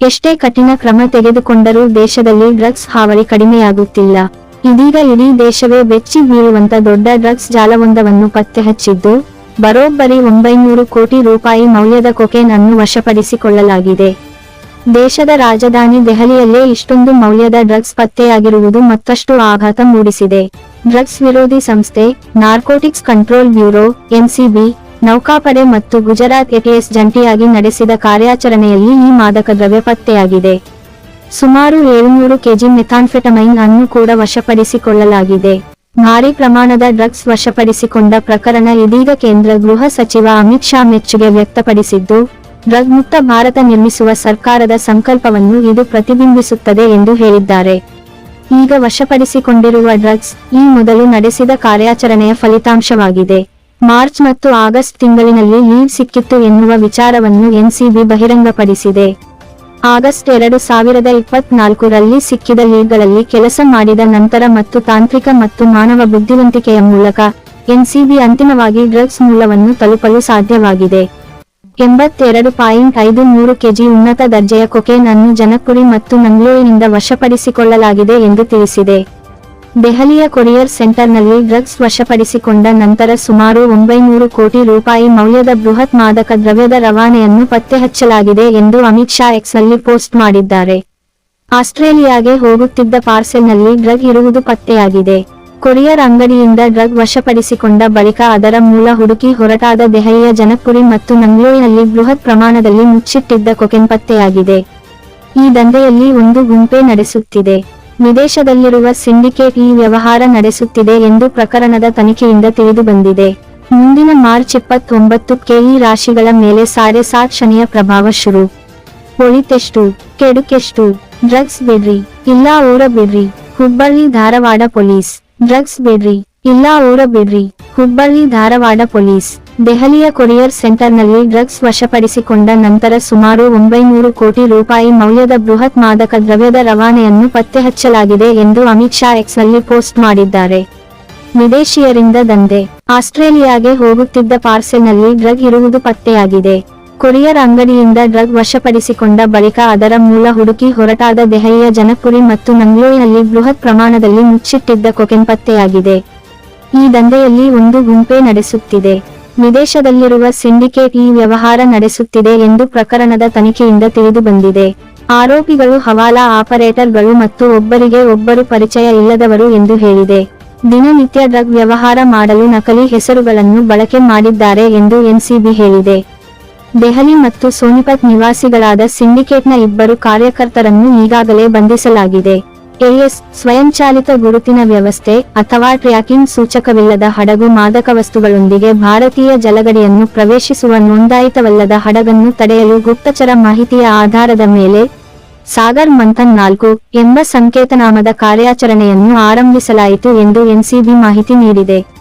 ಎಷ್ಟೇ ಕಠಿಣ ಕ್ರಮ ತೆಗೆದುಕೊಂಡರೂ ದೇಶದಲ್ಲಿ ಡ್ರಗ್ಸ್ ಹಾವಳಿ ಕಡಿಮೆಯಾಗುತ್ತಿಲ್ಲ. ಇದೀಗ ಇಡೀ ದೇಶವೇ ಬೆಚ್ಚಿ ಬೀಳುವಂತ ದೊಡ್ಡ ಡ್ರಗ್ಸ್ ಜಾಲವೊಂದವನ್ನು ಪತ್ತೆ ಹಚ್ಚಿದ್ದು ಬರೋಬ್ಬರಿ ಒಂಬೈನೂರು ಕೋಟಿ ರೂಪಾಯಿ ಮೌಲ್ಯದ ಕೊಕೇನ್ ಅನ್ನು ವಶಪಡಿಸಿಕೊಳ್ಳಲಾಗಿದೆ. ದೇಶದ ರಾಜಧಾನಿ ದೆಹಲಿಯಲ್ಲೇ ಇಷ್ಟೊಂದು ಮೌಲ್ಯದ ಡ್ರಗ್ಸ್ ಪತ್ತೆಯಾಗಿರುವುದು ಮತ್ತಷ್ಟು ಆಘಾತ ಮೂಡಿಸಿದೆ. ಡ್ರಗ್ಸ್ ವಿರೋಧಿ ಸಂಸ್ಥೆ, ನಾರ್ಕೋಟಿಕ್ಸ್ ಕಂಟ್ರೋಲ್ ಬ್ಯೂರೋ, ಎನ್ಸಿಬಿ ನೌಕಾಪಡೆ ಮತ್ತು ಗುಜರಾತ್ ಎಟಿಎಸ್ ಜಂಟಿಯಾಗಿ ನಡೆಸಿದ ಕಾರ್ಯಾಚರಣೆಯಲ್ಲಿ ಈ ಮಾದಕ ದ್ರವ್ಯ ಪತ್ತೆಯಾಗಿದೆ. ಸುಮಾರು ಏಳುನೂರು ಕೆಜಿ ಮೆಥಾನ್ಫೆಟಮೈನ್ ಅನ್ನು ಕೂಡ ವಶಪಡಿಸಿಕೊಳ್ಳಲಾಗಿದೆ. ಭಾರಿ ಪ್ರಮಾಣದ ಡ್ರಗ್ಸ್ ವಶಪಡಿಸಿಕೊಂಡ ಪ್ರಕರಣ ಇದೀಗ ಕೇಂದ್ರ ಗೃಹ ಸಚಿವ ಅಮಿತ್ ಶಾ ಮೆಚ್ಚುಗೆ ವ್ಯಕ್ತಪಡಿಸಿದ್ದು, ಡ್ರಗ್ ಮುಕ್ತ ಭಾರತ ನಿರ್ಮಿಸುವ ಸರ್ಕಾರದ ಸಂಕಲ್ಪವನ್ನು ಇದು ಪ್ರತಿಬಿಂಬಿಸುತ್ತದೆ ಎಂದು ಹೇಳಿದ್ದಾರೆ. ಈಗ ವಶಪಡಿಸಿಕೊಂಡಿರುವ ಡ್ರಗ್ಸ್ ಈ ಮೊದಲು ನಡೆಸಿದ ಕಾರ್ಯಾಚರಣೆಯ ಫಲಿತಾಂಶವಾಗಿದೆ. ಮಾರ್ಚ್ ಮತ್ತು ಆಗಸ್ಟ್ ತಿಂಗಳಿನಲ್ಲಿ ಲೀವ್ ಸಿಕ್ಕಿತ್ತು ಎನ್ನುವ ವಿಚಾರವನ್ನು ಎನ್ಸಿಬಿ ಬಹಿರಂಗಪಡಿಸಿದೆ. ಆಗಸ್ಟ್ ಎರಡು ಸಾವಿರದ ಇಪ್ಪತ್ನಾಲ್ಕರಲ್ಲಿ ಸಿಕ್ಕಿದ ಲೀವ್ಗಳಲ್ಲಿ ಕೆಲಸ ಮಾಡಿದ ನಂತರ ಮತ್ತು ತಾಂತ್ರಿಕ ಮತ್ತು ಮಾನವ ಬುದ್ಧಿವಂತಿಕೆಯ ಮೂಲಕ ಎನ್ಸಿಬಿ ಅಂತಿಮವಾಗಿ ಡ್ರಗ್ಸ್ ಮೂಲವನ್ನು ತಲುಪಲು ಸಾಧ್ಯವಾಗಿದೆ. ಎಂಬತ್ತೆರಡು ಪಾಯಿಂಟ್ ಐದು ಮೂರು ಕೆಜಿ ಉನ್ನತ ದರ್ಜೆಯ ಕೊಕೇನ್ ಅನ್ನು ಜನಕುರಿ ಮತ್ತು ಮಂಗಳೂರಿನಿಂದ ವಶಪಡಿಸಿಕೊಳ್ಳಲಾಗಿದೆ ಎಂದು ತಿಳಿಸಿದೆ. ದೆಹಲಿಯ ಕೊರಿಯರ್ ಸೆಂಟರ್ನಲ್ಲಿ ಡ್ರಗ್ಸ್ ವಶಪಡಿಸಿಕೊಂಡ ನಂತರ ಸುಮಾರು ಒಂಬೈನೂರು ಕೋಟಿ ರೂಪಾಯಿ ಮೌಲ್ಯದ ಬೃಹತ್ ಮಾದಕ ದ್ರವ್ಯದ ರವಾನೆಯನ್ನು ಪತ್ತೆ ಹಚ್ಚಲಾಗಿದೆ ಎಂದು ಅಮಿತ್ ಶಾ ಎಕ್ಸ್ನಲ್ಲಿ ಪೋಸ್ಟ್ ಮಾಡಿದ್ದಾರೆ. ಆಸ್ಟ್ರೇಲಿಯಾಗೆ ಹೋಗುತ್ತಿದ್ದ ಪಾರ್ಸೆಲ್ನಲ್ಲಿ ಡ್ರಗ್ ಇರುವುದು ಪತ್ತೆಯಾಗಿದೆ. ಕೊರಿಯರ್ ಅಂಗಡಿಯಿಂದ ಡ್ರಗ್ ವಶಪಡಿಸಿಕೊಂಡ ಬಳಿಕ ಅದರ ಮೂಲ ಹುಡುಕಿ ಹೊರಟಾದ ದೆಹಲಿಯ ಜನಕುರಿ ಮತ್ತು ಮಂಗ್ಳೂರಿನಲ್ಲಿ ಬೃಹತ್ ಪ್ರಮಾಣದಲ್ಲಿ ಮುಚ್ಚಿಟ್ಟಿದ್ದ ಕೊಕೆನ್ ಪತ್ತೆಯಾಗಿದೆ. ಈ ದಂಧೆಯಲ್ಲಿ ಒಂದು ಗುಂಪೆ ನಡೆಸುತ್ತಿದೆ. ವಿದೇಶದಲ್ಲಿರುವ ಸಿಂಡಿಕೇಟ್ ಈ ವ್ಯವಹಾರ ನಡೆಸುತ್ತಿದೆ ಎಂದು ಪ್ರಕರಣದ ತನಿಖೆಯಿಂದ ತಿಳಿದುಬಂದಿದೆ. ಮುಂದಿನ ಮಾರ್ಚ್ ಇಪ್ಪತ್ತೊಂಬತ್ತಕ್ಕೆ ಈ ರಾಶಿಗಳ ಮೇಲೆ ಸಾರೆ ಸಾತ್ ಶನಿಯ ಪ್ರಭಾವ ಶುರು. ಒಳಿತೆಷ್ಟು ಕೆಡುಕೆಷ್ಟು ಡ್ರಗ್ಸ್ ಬೇಡ್ರಿ, ಇಲ್ಲ ಊರ ಬಿಡ್ರಿ, ಹುಬ್ಬಳ್ಳಿ ಧಾರವಾಡ ಪೊಲೀಸ್, ಡ್ರಗ್ಸ್ ಬಿಡ್ರಿ, ಇಲ್ಲ ಊರ ಬಿಡ್ರಿ, ಹುಬ್ಬಳ್ಳಿ ಧಾರವಾಡ ಪೊಲೀಸ್. ದೆಹಲಿಯ ಕೊರಿಯರ್ ಸೆಂಟರ್ನಲ್ಲಿ ಡ್ರಗ್ಸ್ ವಶಪಡಿಸಿಕೊಂಡ ನಂತರ ಸುಮಾರು ಒಂಬೈನೂರು ಕೋಟಿ ರೂಪಾಯಿ ಮೌಲ್ಯದ ಬೃಹತ್ ಮಾದಕ ದ್ರವ್ಯದ ರವಾನೆಯನ್ನು ಪತ್ತೆಹಚ್ಚಲಾಗಿದೆ ಎಂದು ಅಮಿತ್ ಶಾ ಎಕ್ಸ್ನಲ್ಲಿ ಪೋಸ್ಟ್ ಮಾಡಿದ್ದಾರೆ. ವಿದೇಶಿಯರಿಂದ ದಂಧೆ. ಆಸ್ಟ್ರೇಲಿಯಾಗೆ ಹೋಗುತ್ತಿದ್ದ ಪಾರ್ಸೆಲ್ನಲ್ಲಿ ಡ್ರಗ್ ಇರುವುದು ಪತ್ತೆಯಾಗಿದೆ. ಕೊರಿಯರ್ ಅಂಗಡಿಯಿಂದ ಡ್ರಗ್ ವಶಪಡಿಸಿಕೊಂಡ ಬಳಿಕ ಅದರ ಮೂಲ ಹುಡುಕಿ ಹೊರಟಾದ ದೆಹಲಿಯ ಜನಪುರಿ ಮತ್ತು ಮಂಗಳೂರಿನಲ್ಲಿ ಬೃಹತ್ ಪ್ರಮಾಣದಲ್ಲಿ ಮುಚ್ಚಿಟ್ಟಿದ್ದ ಕೊಕೆನ್ ಪತ್ತೆಯಾಗಿದೆ. ಈ ದಂಧೆಯಲ್ಲಿ ಒಂದು ಗುಂಪೆ ನಡೆಸುತ್ತಿದೆ. ವಿದೇಶದಲ್ಲಿರುವ ಸಿಂಡಿಕೇಟ್ ಈ ವ್ಯವಹಾರ ನಡೆಸುತ್ತಿದೆ ಎಂದು ಪ್ರಕರಣದ ತನಿಖೆಯಿಂದ ತಿಳಿದುಬಂದಿದೆ ಆರೋಪಿಗಳು ಹವಾಲಾ ಆಪರೇಟರ್ಗಳು ಮತ್ತು ಒಬ್ಬರಿಗೆ ಒಬ್ಬರು ಪರಿಚಯ ಇಲ್ಲದವರು ಎಂದು ಹೇಳಿದೆ. ದಿನನಿತ್ಯ ಡ್ರಗ್ ವ್ಯವಹಾರ ಮಾಡಲು ನಕಲಿ ಹೆಸರುಗಳನ್ನು ಬಳಕೆ ಮಾಡಿದ್ದಾರೆ ಎಂದು ಎನ್ಸಿಬಿ ಹೇಳಿದೆ. ದೆಹಲಿ ಮತ್ತು ಸೋನಿಪತ್ ನಿವಾಸಿಗಳಾದ ಸಿಂಡಿಕೇಟ್ನ ಇಬ್ಬರು ಕಾರ್ಯಕರ್ತರನ್ನು ಈಗಾಗಲೇ ಬಂಧಿಸಲಾಗಿದೆ. ಎಎಸ್ ಸ್ವಯಂಚಾಲಿತ ಗುರುತಿನ ವ್ಯವಸ್ಥೆ ಅಥವಾ ಟ್ರ್ಯಾಕಿಂಗ್ ಸೂಚಕವಿಲ್ಲದ ಹಡಗು ಮಾದಕ ವಸ್ತುಗಳೊಂದಿಗೆ ಭಾರತೀಯ ಜಲಗಡಿಯನ್ನು ಪ್ರವೇಶಿಸುವ ನೋಂದಾಯಿತವಲ್ಲದ ಹಡಗನ್ನು ತಡೆಯಲು ಗುಪ್ತಚರ ಮಾಹಿತಿಯ ಆಧಾರದ ಮೇಲೆ ಸಾಗರ್ ಮಂಥನ್ ನಾಲ್ಕು ಎಂಬ ಸಂಕೇತನಾಮದ ಕಾರ್ಯಾಚರಣೆಯನ್ನು ಆರಂಭಿಸಲಾಯಿತು ಎಂದು ಎನ್ಸಿಬಿ ಮಾಹಿತಿ ನೀಡಿದೆ.